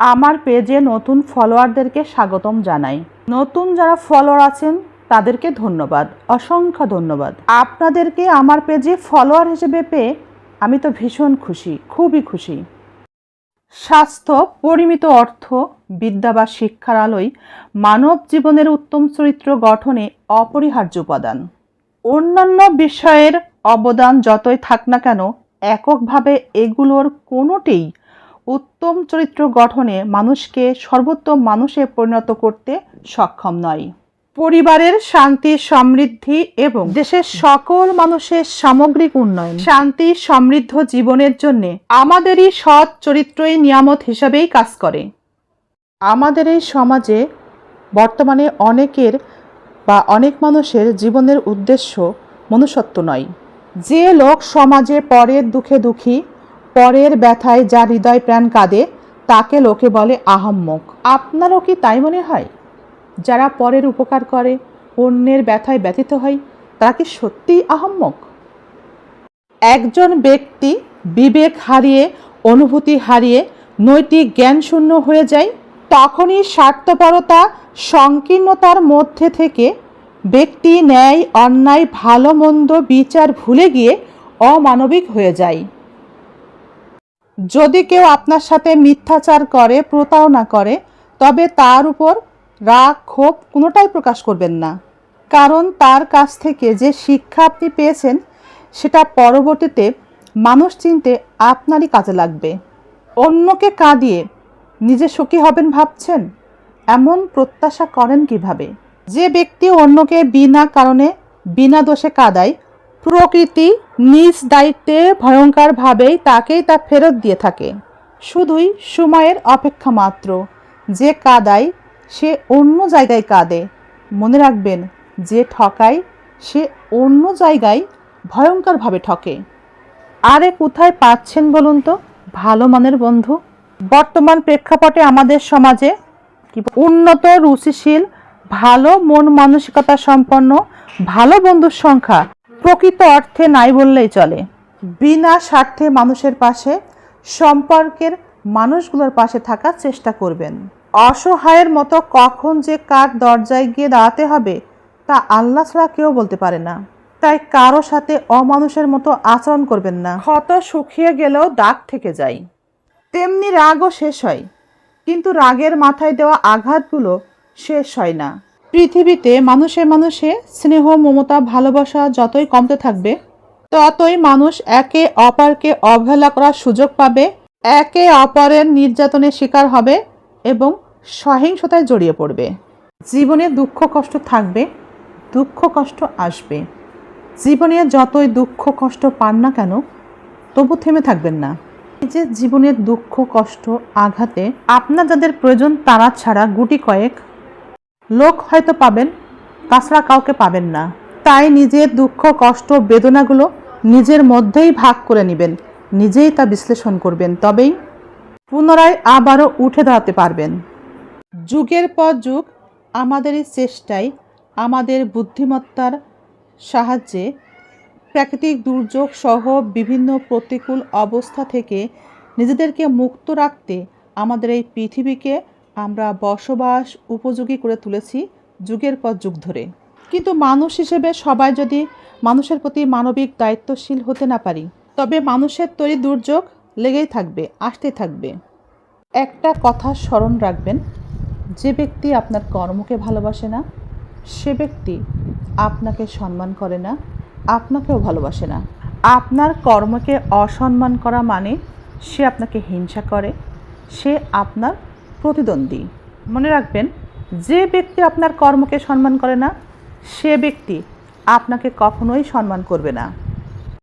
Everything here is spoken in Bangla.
আমার পেজে নতুন ফলোয়ারদেরকে স্বাগতম জানাই। নতুন যারা ফলোয়ার আছেন, তাদেরকে ধন্যবাদ। অসংখ্য ধন্যবাদ। আপনাদেরকে আমার পেজে ফলোয়ার হিসেবে পেয়ে আমি তো ভীষণ খুশি, খুবই খুশি। স্বাস্থ্য, পরিমিত অর্থ, বিদ্যা বা শিক্ষার আলোয় মানব জীবনের উত্তম চরিত্র গঠনে অপরিহার্য উপাদান। অন্যান্য বিষয়ের অবদান যতই থাক না কেন, এককভাবে এগুলোর কোনোটিই উত্তম চরিত্র গঠনে মানুষকে সর্বোত্তম মানুষে পরিণত করতে সক্ষম নয়। পরিবারের শান্তি, সমৃদ্ধি এবং দেশের সকল মানুষের সামগ্রিক উন্নয়ন। শান্তি, সমৃদ্ধ জীবনের জন্য আমাদেরই সৎ চরিত্রই নিয়ামত হিসাবেই কাজ করে। আমাদের এই সমাজে বর্তমানে অনেকের বা অনেক মানুষের জীবনের উদ্দেশ্য মনুষ্যত্ব নয়। যে লোক সমাজে পরের দুঃখে দুঃখী পরের ব্যথায় যা হৃদয় প্রাণ কাঁদে, তাকে লোকে বলে আহাম্মক। আপনারও কি তাই মনে হয়? যারা পরের উপকার করে, অন্যের ব্যথায় ব্যথিত হয়, তারা কি সত্যিই আহাম্মক? একজন ব্যক্তি বিবেক হারিয়ে, অনুভূতি হারিয়ে, নৈতিক জ্ঞান শূন্য হয়ে যায়, তখনই স্বার্থপরতা সংকীর্ণতার মধ্যে থেকে ব্যক্তি ন্যায়, অন্যায়, ভালো মন্দ বিচার ভুলে গিয়ে অমানবিক হয়ে যায়। যদি কেউ আপনার সাথে মিথ্যাচার করে, প্রতারণা করে, তবে তার উপর রাগ, ক্ষোভ কোনোটাই প্রকাশ করবেন না। কারণ তার কাছ থেকে যে শিক্ষা আপনি পেয়েছেন, সেটা পরবর্তীতে মানুষ চিনতে আপনারই কাজে লাগবে। অন্যকে কাঁদিয়ে নিজে সুখী হবেন ভাবছেন? এমন প্রত্যাশা করেন কীভাবে? যে ব্যক্তি অন্যকে বিনা কারণে, বিনা দোষে কাঁদায় প্রকৃতি নিজ দায়িত্বে ভয়ঙ্করভাবেই তাকেই তা ফেরত দিয়ে থাকে। শুধুই সময়ের অপেক্ষা মাত্র। যে কাদায় সে অন্য জায়গায় কাঁদে। মনে রাখবেন, যে ঠকায় সে অন্য জায়গায় ভয়ঙ্করভাবে ঠকে। আরে কোথায় পাচ্ছেন বলুন তো? ভালো মানের বন্ধু। বর্তমান প্রেক্ষাপটে আমাদের সমাজে উন্নত, রুচিশীল, ভালো মন মানসিকতা সম্পন্ন, ভালো বন্ধুর সংখ্যা প্রকৃত অর্থে নাই বললেই চলে। বিনা স্বার্থে মানুষের পাশে, সম্পর্কের মানুষগুলোর পাশে থাকার চেষ্টা করবেন। অসহায়ের মতো কখন যে কার দরজায় গিয়ে দাঁড়াতে হবে, তা আল্লাহ ছাড়া কেউ বলতে পারে না। তাই কারও সাথে অমানুষের মতো আচরণ করবেন না। ক্ষত শুকিয়ে গেলেও দাগ থেকে যায়। তেমনি রাগও শেষ হয়। কিন্তু রাগের মাথায় দেওয়া আঘাতগুলো শেষ হয় না। পৃথিবীতে মানুষে মানুষে স্নেহ, মমতা, ভালোবাসা যতই কমতে থাকবে, ততই মানুষ একে অপরকে অবহেলা করার সুযোগ পাবে, একে অপরের নির্যাতনের শিকার হবে এবং সহিংসতায় জড়িয়ে পড়বে। জীবনে দুঃখ, কষ্ট থাকবে, দুঃখ, কষ্ট আসবে। জীবনে যতই দুঃখ, কষ্ট পান না কেন, তবু থেমে থাকবেন না। যে জীবনের দুঃখ, কষ্ট, আঘাতে আপনার যাদের প্রয়োজন তারা ছাড়া গুটি কয়েক লোক হয়তো পাবেন, তাছাড়া কাউকে পাবেন না। তাই নিজের দুঃখ, কষ্ট, বেদনাগুলো নিজের মধ্যেই ভাগ করে নেবেন, নিজেই তা বিশ্লেষণ করবেন, তবেই পুনরায় আবারও উঠে দাঁড়াতে পারবেন। যুগের পর যুগ আমাদের এই চেষ্টায় আমাদের বুদ্ধিমত্তার সাহায্যে প্রাকৃতিক দুর্যোগ সহ বিভিন্ন প্রতিকূল অবস্থা থেকে নিজেদেরকে মুক্ত রাখতে আমাদের এই পৃথিবীকে আমরা বসবাস উপযোগী করে তুলেছি যুগের পর যুগ ধরে। কিন্তু মানুষ হিসেবে সবাই যদি মানুষের প্রতি মানবিক দায়িত্বশীল হতে না পারি, তবে মানুষের তৈরি দুর্যোগ লেগেই থাকবে, আসতেই থাকবে। একটা কথা স্মরণ রাখবেন, যে ব্যক্তি আপনার কর্মকে ভালোবাসে না, সে ব্যক্তি আপনাকে সম্মান করে না, আপনাকেও ভালোবাসে না। আপনার কর্মকে অসম্মান করা মানে সে আপনাকে হিংসা করে, সে আপনার প্রতিদ্বন্দ্বী। মনে রাখবেন, যে ব্যক্তি আপনার কর্মকে সম্মান করে না, সে ব্যক্তি আপনাকে কখনোই সম্মান করবে না।